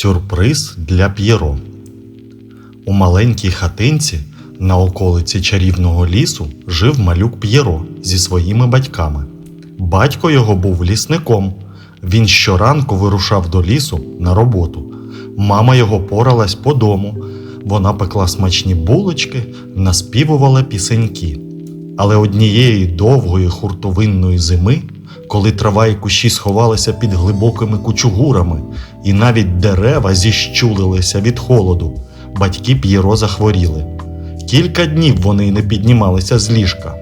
Сюрприз для П'єро. У маленькій хатинці на околиці чарівного лісу жив малюк П'єро зі своїми батьками. Батько його був лісником. Він щоранку вирушав до лісу на роботу. Мама його поралась по дому. Вона пекла смачні булочки, наспівувала пісеньки. Але однієї довгої хуртовинної зими, коли трава і кущі сховалися під глибокими кучугурами, і навіть дерева зіщулилися від холоду, батьки П'єро захворіли. Кілька днів вони не піднімалися з ліжка.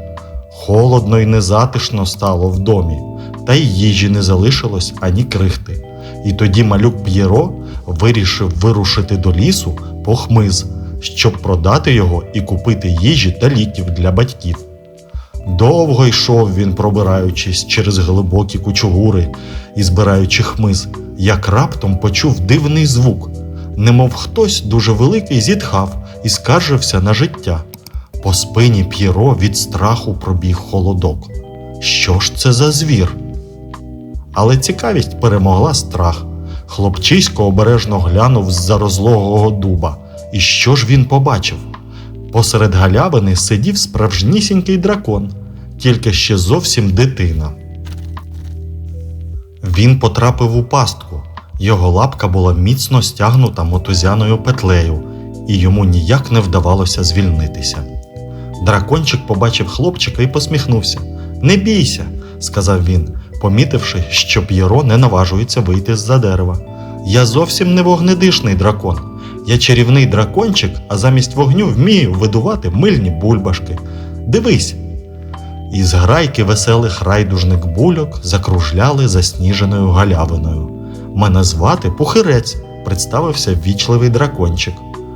Холодно й незатишно стало в домі, та й їжі не залишилось ані крихти. І тоді малюк П'єро вирішив вирушити до лісу по хмиз, щоб продати його і купити їжі та ліків для батьків. Довго йшов він, пробираючись через глибокі кучугури і збираючи хмиз, як раптом почув дивний звук, немов хтось дуже великий зітхав і скаржився на життя. По спині П'єро від страху пробіг холодок. Що ж це за звір? Але цікавість перемогла страх. Хлопчисько обережно глянув з-за розлогого дуба. І що ж він побачив? Посеред галявини сидів справжнісінький дракон, тільки ще зовсім дитина. Він потрапив у пастку. Його лапка була міцно стягнута мотузяною петлею, і йому ніяк не вдавалося звільнитися. Дракончик побачив хлопчика і посміхнувся. Не бійся, сказав він, помітивши, що П'єро не наважується вийти з-за дерева. Я зовсім не вогнедишний дракон. Я чарівний дракончик, а замість вогню вмію видувати мильні бульбашки. Дивись. Із грайки веселих райдужних бульок закружляли засніженою галявиною. Мене звати Пухирець, представився ввічливий дракончик.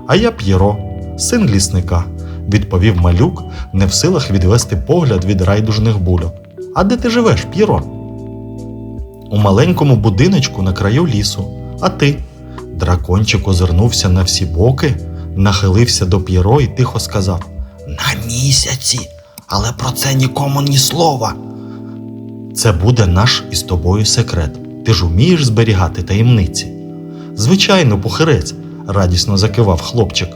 А я П'єро, син лісника, відповів малюк, не в силах відвести погляд від райдужних бульок. А де ти живеш, П'єро? У маленькому будиночку на краю лісу. А ти? Дракончик озирнувся на всі боки, нахилився до П'єро і тихо сказав: На місяці, але про це нікому ні слова. Це буде наш із тобою секрет. Ти ж умієш зберігати таємниці. Звичайно, пухирець, радісно закивав хлопчик.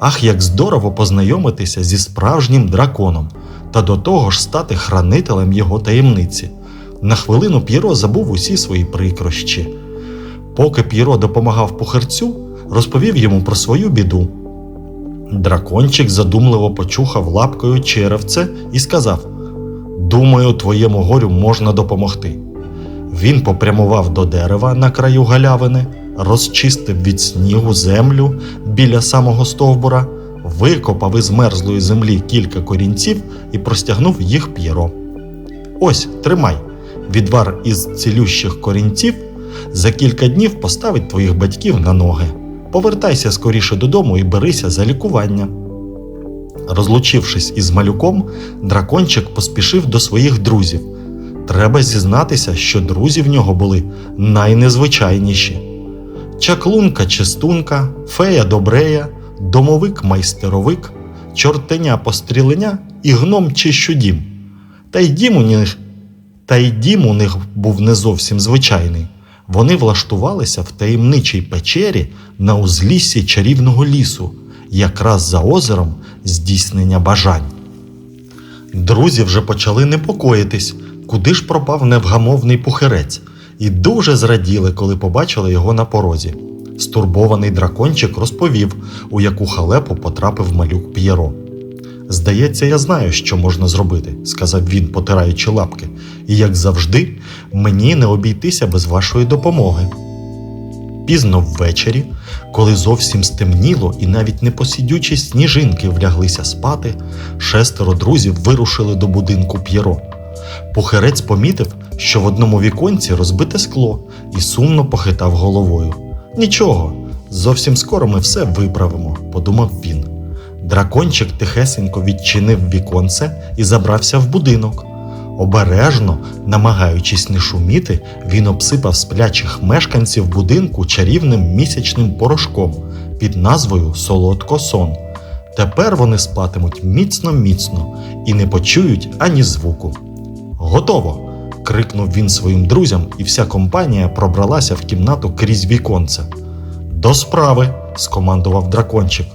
Ах, як здорово познайомитися зі справжнім драконом та до того ж стати хранителем його таємниці. На хвилину П'єро забув усі свої прикрощі. Поки П'єро допомагав пухарцю, розповів йому про свою біду. Дракончик задумливо почухав лапкою черевце і сказав: Думаю, твоєму горю можна допомогти. Він попрямував до дерева на краю галявини, розчистив від снігу землю біля самого стовбура, викопав із мерзлої землі кілька корінців і простягнув їх п'єро. Ось, тримай, відвар із цілющих корінців за кілька днів поставить твоїх батьків на ноги. Повертайся скоріше додому і берися за лікування. Розлучившись із малюком, дракончик поспішив до своїх друзів. Треба зізнатися, що друзі в нього були найнезвичайніші: чаклунка чистунка, фея добрея, домовик майстеровик, чортеня постріленя і гном чи щудім. Та й дім у них, та й дім у них був не зовсім звичайний. Вони влаштувалися в таємничій печері на узліссі чарівного лісу, якраз за озером здійснення бажань. Друзі вже почали непокоїтись, куди ж пропав невгамовний пухирець, і дуже зраділи, коли побачили його на порозі. Стурбований дракончик розповів, у яку халепу потрапив малюк П'єро. Здається, я знаю, що можна зробити, сказав він, потираючи лапки, і, як завжди, мені не обійтися без вашої допомоги. Пізно ввечері, коли зовсім стемніло і навіть непосідючі сніжинки вляглися спати, шестеро друзів вирушили до будинку П'єро. Пухерець помітив, що в одному віконці розбите скло і сумно похитав головою. Нічого, зовсім скоро ми все виправимо, подумав він. Дракончик тихесенько відчинив віконце і забрався в будинок. Обережно, намагаючись не шуміти, він обсипав сплячих мешканців будинку чарівним місячним порошком під назвою Солодко сон. Тепер вони спатимуть міцно-міцно і не почують ані звуку. Готово! крикнув він своїм друзям, і вся компанія пробралася в кімнату крізь віконце. До справи, скомандував дракончик.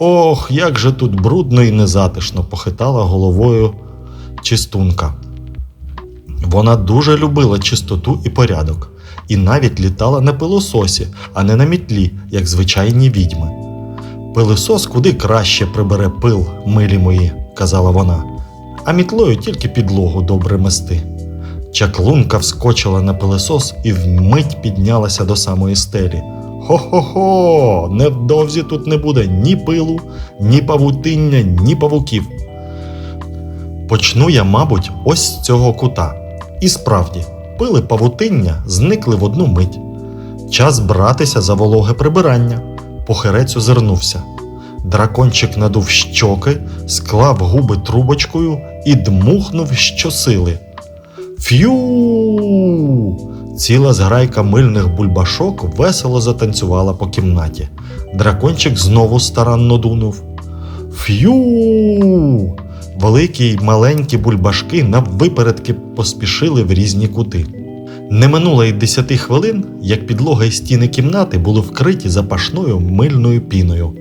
Ох, як же тут брудно і незатишно, похитала головою чистунка. Вона дуже любила чистоту і порядок, і навіть літала на пилососі, а не на мітлі, як звичайні відьми. Пилосос куди краще прибере пил, милі мої, казала вона, а мітлою тільки підлогу добре мести. Чаклунка вскочила на пилосос і вмить піднялася до самої стелі. Хо-хо-хо! Невдовзі тут не буде ні пилу, ні павутиння, ні павуків. Почну я, мабуть, ось з цього кута. І справді, пили павутиння зникли в одну мить. Час братися за вологе прибирання. Похирець озирнувся. Дракончик надув щоки, склав губи трубочкою і дмухнув щосили. Ф'ю! Ціла зграйка мильних бульбашок весело затанцювала по кімнаті. Дракончик знову старанно дунув. Ф'ю! Великі й маленькі бульбашки наввипередки поспішили в різні кути. Не минуло й десяти хвилин, як підлога і стіни кімнати були вкриті запашною мильною піною.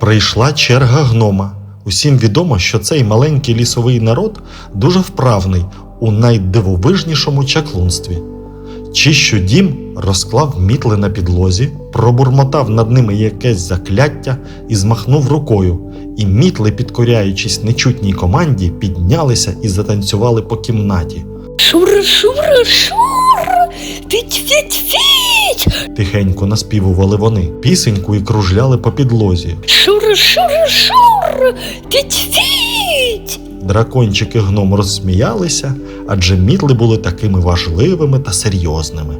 Прийшла черга гнома. Усім відомо, що цей маленький лісовий народ дуже вправний у найдивовижнішому чаклунстві. Чищу дім, розклав мітли на підлозі, пробурмотав над ними якесь закляття і змахнув рукою, і мітли, підкоряючись нечутній команді, піднялися і затанцювали по кімнаті. Шура, шура, шура, фіть, фіть, фіть. Тихенько наспівували вони пісеньку і кружляли по підлозі. Шура, шура, шура, фіть, фіть. Дракончик і гном розсміялися, адже мітли були такими важливими та серйозними.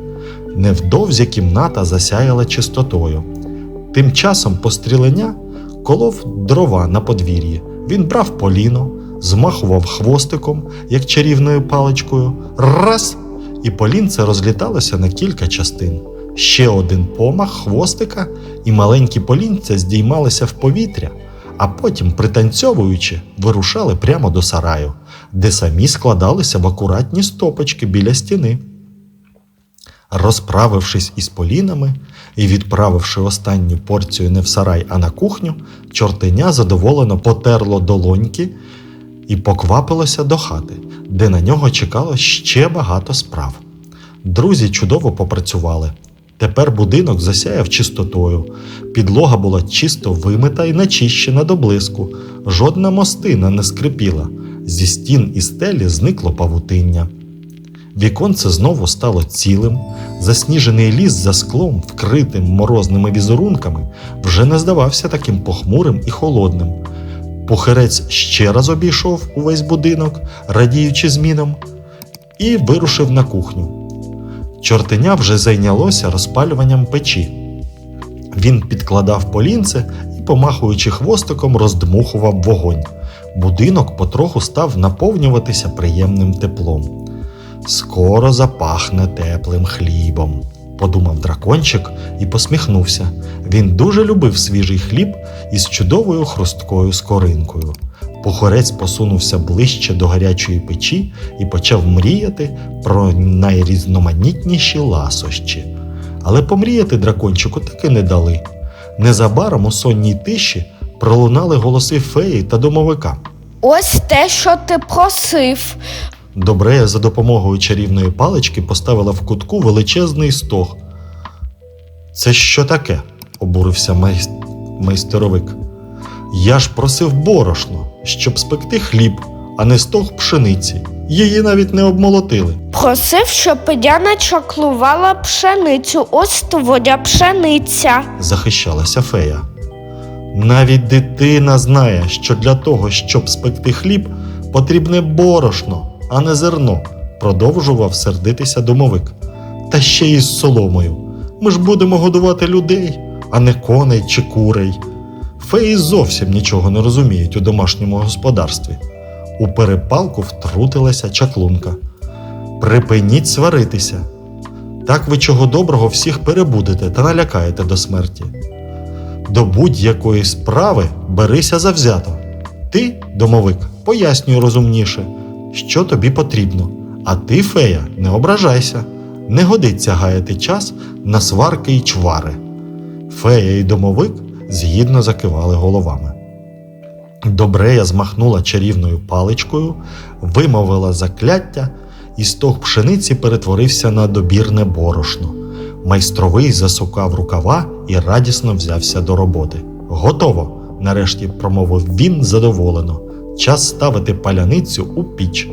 Невдовзі кімната засяяла чистотою. Тим часом постріленя колов дрова на подвір'ї. Він брав поліно, змахував хвостиком, як чарівною паличкою, раз, і полінце розліталося на кілька частин. Ще один помах хвостика, і маленькі полінця здіймалися в повітря, а потім, пританцьовуючи, вирушали прямо до сараю, де самі складалися в акуратні стопочки біля стіни. Розправившись із полінами і відправивши останню порцію не в сарай, а на кухню, чортеня задоволено потерло долоньки і поквапилося до хати, де на нього чекало ще багато справ. Друзі чудово попрацювали. Тепер будинок засяяв чистотою. Підлога була чисто вимита і начищена до блиску, жодна мостина не скрипіла. Зі стін і стелі зникло павутиння. Віконце знову стало цілим, засніжений ліс за склом, вкритим морозними візерунками, вже не здавався таким похмурим і холодним. Пухирець ще раз обійшов увесь будинок, радіючи змінам, і вирушив на кухню. Чортеня вже зайнялося розпалюванням печі. Він підкладав полінце і, помахуючи хвостиком, роздмухував вогонь. Будинок потроху став наповнюватися приємним теплом. Скоро запахне теплим хлібом, подумав дракончик і посміхнувся. Він дуже любив свіжий хліб із чудовою хрусткою скоринкою. Пухорець посунувся ближче до гарячої печі і почав мріяти про найрізноманітніші ласощі. Але помріяти дракончику таки не дали. Незабаром у сонній тиші пролунали голоси феї та домовика. Ось те, що ти просив. Добрея за допомогою чарівної палички поставила в кутку величезний стог. Це що таке? обурився майс... майстеровик. Я ж просив борошно, щоб спекти хліб, а не стог пшениці. Її навіть не обмолотили. Просив, щоб не чаклувала пшеницю. Ось твоя пшениця. захищалася фея. Навіть дитина знає, що для того, щоб спекти хліб, потрібне борошно, а не зерно, продовжував сердитися домовик. Та ще й з соломою. Ми ж будемо годувати людей, а не коней чи курей. Феї зовсім нічого не розуміють у домашньому господарстві. У перепалку втрутилася чаклунка. Припиніть сваритися. Так ви чого доброго всіх перебудете та налякаєте до смерті. До будь-якої справи берися завзято. Ти, домовик, пояснюй розумніше, що тобі потрібно, а ти, фея, не ображайся. Не годиться гаяти час на сварки й чвари. Фея і домовик згідно закивали головами. Добрея змахнула чарівною паличкою, вимовила закляття, і стог пшениці перетворився на добірне борошно. Майстровий засукав рукава і радісно взявся до роботи. Готово! нарешті промовив він задоволено. Час ставити паляницю у піч.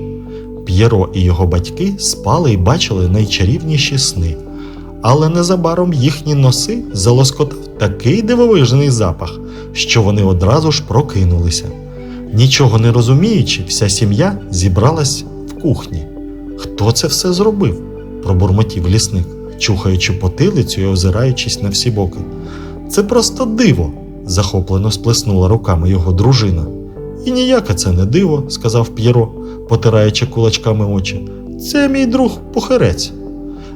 П'єро і його батьки спали і бачили найчарівніші сни, але незабаром їхні носи залоскотав такий дивовижний запах, що вони одразу ж прокинулися. Нічого не розуміючи, вся сім'я зібралась в кухні. Хто це все зробив? пробурмотів лісник, чухаючи потилицю і озираючись на всі боки. Це просто диво, захоплено сплеснула руками його дружина. І ніяке це не диво, сказав П'єро, потираючи кулачками очі. Це мій друг похерець.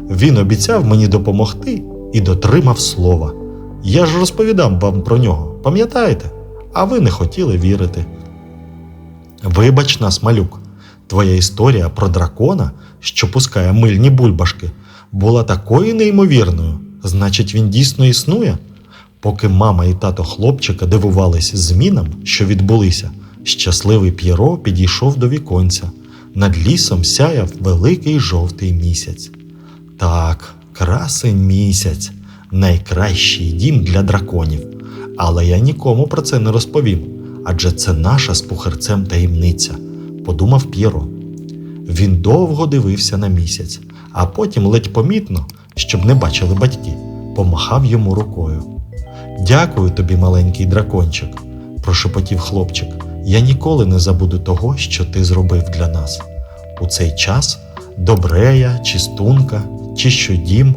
Він обіцяв мені допомогти і дотримав слова. Я ж розповідав вам про нього, пам'ятаєте? А ви не хотіли вірити. Вибач нас, малюк, твоя історія про дракона, що пускає мильні бульбашки, була такою неймовірною. Значить, він дійсно існує? Поки мама і тато хлопчика дивувались змінам, що відбулися, щасливий П'єро підійшов до віконця. Над лісом сяяв великий жовтий місяць. Так, красень місяць, найкращий дім для драконів. Але я нікому про це не розповім, адже це наша з пухарцем таємниця, подумав П'єро. Він довго дивився на місяць, а потім ледь помітно, щоб не бачили батьки, помахав йому рукою. Дякую тобі, маленький дракончик, прошепотів хлопчик. Я ніколи не забуду того, що ти зробив для нас. У цей час добрея, чистунка, чищодім,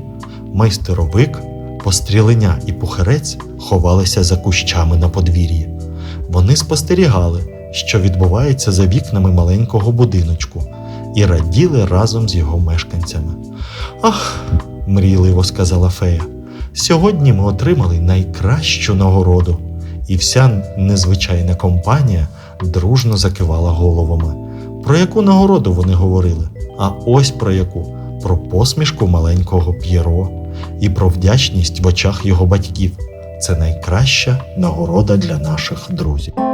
майстеровик, постріленя і пухарець ховалися за кущами на подвір'ї. Вони спостерігали, що відбувається за вікнами маленького будиночку, і раділи разом з його мешканцями. Ах, мрійливо сказала фея. Сьогодні ми отримали найкращу нагороду, і вся незвичайна компанія дружно закивала головами. Про яку нагороду вони говорили? А ось про яку: про посмішку маленького П'єро і про вдячність в очах його батьків. Це найкраща нагорода для наших друзів.